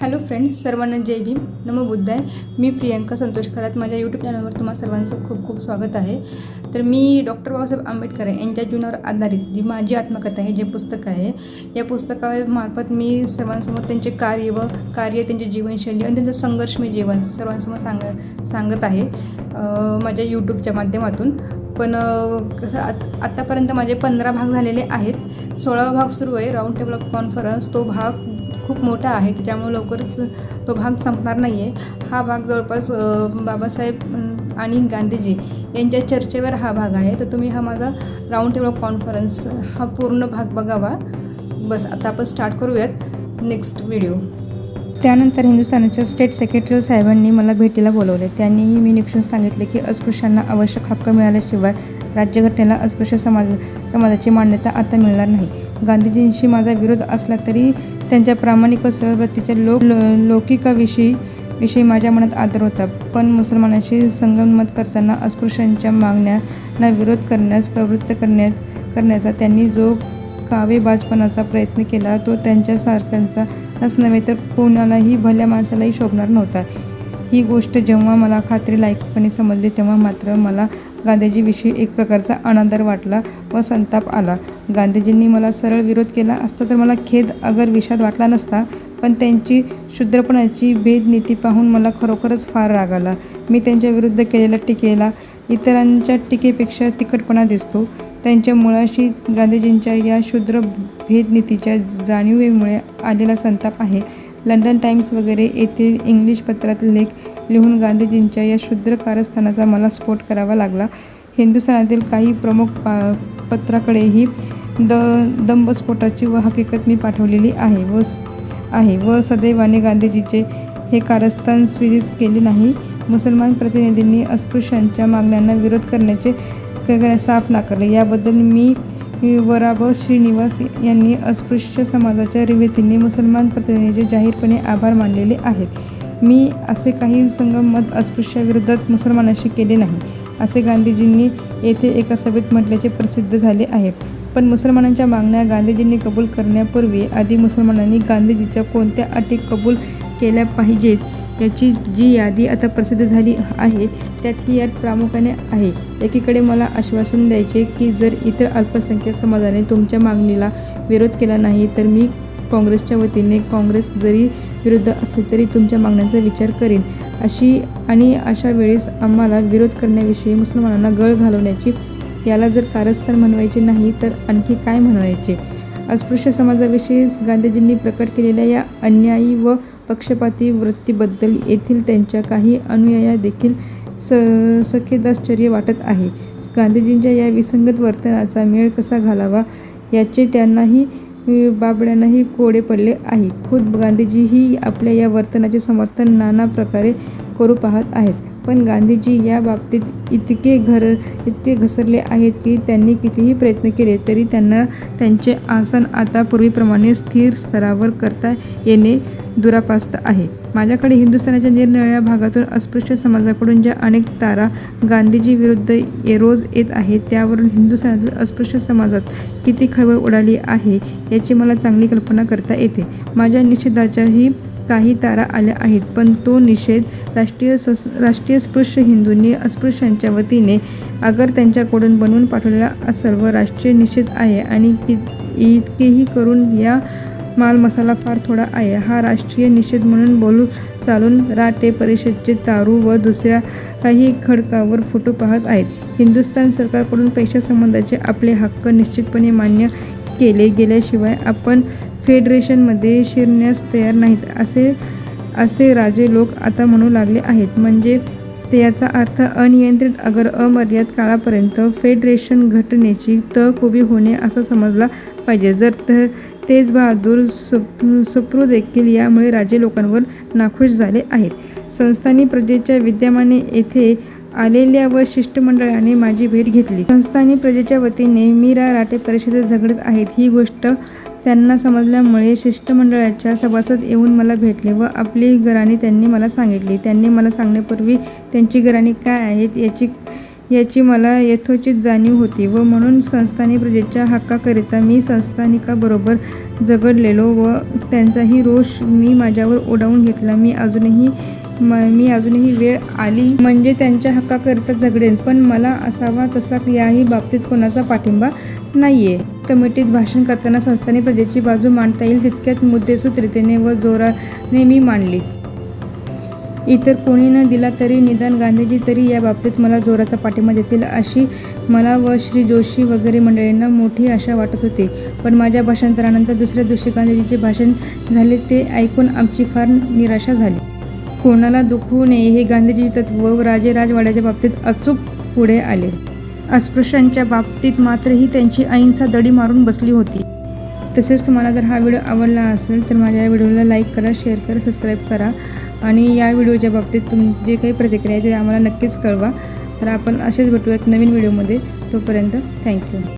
Hello friends सर्वांना जय भीम. नमो बुद्धाय. मी प्रियंका संतोष खरात. माझ्या YouTube चॅनलवर तुम्हा सर्वांचं खूप खूप स्वागत आहे. तर मी डॉक्टर बाबासाहेब आंबेडकर यांच्या जीवनावर आधारित जी माझी आत्मकथा आहे जे पुस्तक आहे या पुस्तकामार्फत मी सर्वांसमोर त्यांचे कार्य व कार्य त्यांची जीवनशैली आणि त्यांचं संघर्षमय जीवन सर्वांसमोर सांग सांगत आहे माझ्या यूट्यूबच्या माध्यमातून. पण कसं आत आत्तापर्यंत माझे पंधरा भाग झालेले आहेत. सोळावा भाग सुरू आहे. राऊंड टेबल ऑफ कॉन्फरन्स तो भाग खूप मोठा आहे त्याच्यामुळे लवकरच तो भाग संपणार नाही आहे हा भाग जवळपास बाबासाहेब आणि गांधीजी यांच्या चर्चेवर हा भाग आहे. तर तुम्ही हा माझा राऊंड टेबल कॉन्फरन्स हा पूर्ण भाग बघावा. बस आता आपण स्टार्ट करूयात नेक्स्ट व्हिडिओ त्यानंतर हिंदुस्थानाच्या स्टेट सेक्रेटरी साहेबांनी मला भेटीला बोलवले. त्यांनीही मी निक्षून सांगितले की अस्पृश्यांना आवश्यक हक्क मिळाल्याशिवाय राज्यघटनेला अस्पृश्य समाज समाजाची मान्यता आता मिळणार नाही. गांधीजींशी माझा विरोध असला तरी त्यांच्या प्रामाणिक व सरळवृत्तीच्या लोक लौकिकाविषयी विषयी माझ्या मनात आदर होता. पण मुसलमानांशी संगनमत करताना अस्पृश्यांच्या मागण्यांना विरोध करण्यास प्रवृत्त करण्यात करण्याचा त्यांनी जो कावेबाजपणाचा प्रयत्न केला तो त्यांच्यासारख्यांचाच नव्हे तर कोणालाही भल्या माणसालाही शोभणार नव्हता. ही गोष्ट जेव्हा मला खात्रीलायकपणे समजली तेव्हा मात्र मला गांधीजीविषयी एक प्रकारचा अनादर वाटला व संताप आला. गांधीजींनी मला सरळ विरोध केला असता तर मला खेद अगर विषाद वाटला नसता पण त्यांची शूद्रपणाची भेदनीती पाहून मला खरोखरच फार राग आला. मी त्यांच्या विरुद्ध केलेल्या टीकेला इतरांच्या टीकेपेक्षा तिखटपणा दिसतो. त्यांच्या मुळाशी गांधीजींच्या या शूद्र भेदनीतीच्या जाणीवेमुळे आलेला संताप आहे. लंडन टाइम्स वगैरे येथील इंग्लिश पत्रात लेख लिहून गांधीजींच्या या शूद्र कारस्थानाचा मला स्फोट करावा लागला. हिंदुस्थानातील काही प्रमुख पा पत्राकडेही द दंबस्फोटाची व हकीकत मी पाठवलेली आहे व आहे व सदैवाने गांधीजीचे हे कारस्थान स्वीकृत केले नाही. मुसलमान प्रतिनिधींनी अस्पृश्यांच्या मागण्यांना विरोध करण्याचे साफ नाकारले. याबद्दल मी वराब श्रीनिवास यांनी अस्पृश्य समाजाच्या रिवेतीने मुसलमान प्रतिनिधीचे जाहीरपणे आभार मानलेले आहेत. मी असे काही संगमत अस्पृश्याविरोधात मुसलमानांशी केले नाही असे गांधीजींनी येथे एका सभेत म्हटल्याचे प्रसिद्ध झाले आहे. पण मुसलमानांच्या मागण्या गांधीजींनी कबूल करण्यापूर्वी आधी मुसलमानांनी गांधीजीच्या कोणत्या अटी कबूल केल्या पाहिजेत? याची जी यादी आता प्रसिद्ध झाली आहे त्यात ही याद प्रामुख्याने आहे. एकीकडे मला आश्वासन द्यायचे की जर इतर अल्पसंख्याक समाजाने तुमच्या मागणीला विरोध केला नाही तर मी काँग्रेसच्या वतीने काँग्रेस जरी विरुद्ध असले तरी तुमच्या मागण्यांचा विचार करेन. अशी आणि अशा वेळेस आम्हाला विरोध करण्याविषयी मुसलमानांना गळ घालवण्याची याला जर कारस्थान म्हणवायचे नाही तर आणखी काय म्हणवायचे? अस्पृश्य समाजाविषयी गांधीजींनी प्रकट केलेल्या या अन्यायी व पक्षपाती वृत्तीबद्दल येथील त्यांच्या काही अनुयाया देखील स सखेदाश्चर्य वाटत आहे. गांधीजींच्या या विसंगत वर्तनाचा मेळ कसा घालावा याचे त्यांनाही बाबड्यांनाही कोडे पडले आहे. खुद गांधीजीही आपल्या या वर्तनाचे समर्थन नाना प्रकारे करू पाहत आहेत. पण गांधीजी या बाबतीत इतके घर इतके घसरले आहेत की त्यांनी कितीही प्रयत्न केले तरी त्यांना त्यांचे आसन आता पूर्वीप्रमाणे स्थिर स्तरावर करता येणे दुरापास्त आहे. माझ्याकडे हिंदुस्थानाच्या निरनिराळ्या भागातून अस्पृश्य समाजाकडून ज्या अनेक तारा गांधीजी विरुद्ध रोज येत आहेत त्यावरून हिंदुस्थानातील अस्पृश्य समाजात किती खळबळ उडाली आहे याची मला चांगली कल्पना करता येते. माझ्या निषेधाच्याही काही तारा आल्या आहेत पण तो निषेध राष्ट्रीय सस राष्ट्रीय स्पृश्य हिंदूंनी अस्पृश्यांच्या वतीने अगर त्यांच्याकडून बनवून पाठवलेला असेल व राष्ट्रीय निषेध आहे आणि कि इतकेही करून या माल मसाला फार थोडा आहे. हा राष्ट्रीय निषेध म्हणून बोलू चालून राटे परिषदचे तारू व दुसऱ्या काही खडकावर फोटो पाहत आहेत. हिंदुस्थान सरकारकडून पैशासंबंधाचे आपले हक्क निश्चितपणे मान्य केले गेल्याशिवाय आपण फेडरेशनमध्ये शिरण्यास तयार नाहीत असे असे राजे लोक आता म्हणू लागले आहेत. म्हणजे ते याचा अर्थ अनियंत्रित अगर अमर्याद काळापर्यंत फेडरेशन घटनेची तहकुबी उभी होणे असा समजला पाहिजे. जर त तेज बहादूर सप सप्रू देखील यामुळे राजे लोकांवर नाखुश झाले आहेत. संस्थानी प्रजेच्या विद्यमाने येथे आलेल्या व शिष्टमंडळाने माझी भेट घेतली. संस्थानी प्रजेच्या वतीने मीरा राटे परिषदेत झगडत आहेत. ही गोष्ट त्यांना समजल्यामुळे शिष्टमंडळाच्या सभासद येऊन मला भेटले व आपली घराणी त्यांनी मला सांगितली. त्यांनी मला सांगण्यापूर्वी त्यांची घराणी काय आहेत याची याची मला यथोचित जाणीव होती व म्हणून संस्थानिक प्रजेच्या हक्काकरिता मी संस्थानिकाबरोबर झगडलेलो व त्यांचाही रोष मी माझ्यावर ओढावून घेतला. मी अजूनही म मी अजूनही वेळ आली म्हणजे त्यांच्या हक्काकरिता झगडेन पण मला असावा तसा याही बाबतीत कोणाचा पाठिंबा नाही आहे कमिटीत भाषण करताना संस्थाने प्रजेची बाजू मांडता येईल तितक्यात मुद्देसूत्रितेने व जोराने मी मांडली. इतर कोणी न दिला तरी निदान गांधीजी तरी या बाबतीत मला जोराचा पाठिंबा देतील अशी मला व श्री जोशी वगैरे मंडळींना मोठी आशा वाटत होती. पण माझ्या भाषांतरानंतर दुसऱ्या दिवशी गांधीजीचे भाषण झाले ते ऐकून आमची फार निराशा झाली. कोणाला दुखवू नये हे गांधीजी तत्व व राजे राजवाड्याच्या बाबतीत अचूक पुढे आले. अस्पृश्यांच्या बाबतीत मात्र ही त्यांची अहिंसा दडी मारून बसली होती. तसेच तुम्हाला जर हा व्हिडिओ आवडला असेल तर माझ्या व्हिडिओला लाईक करा शेअर करा सबस्क्राईब करा. आणि या व्हिडिओच्या बाबतीत तुम जे काही प्रतिक्रिया आहे ते आम्हाला नक्कीच कळवा. तर आपण असेच भेटूयात नवीन व्हिडिओमध्ये. तोपर्यंत थँक्यू.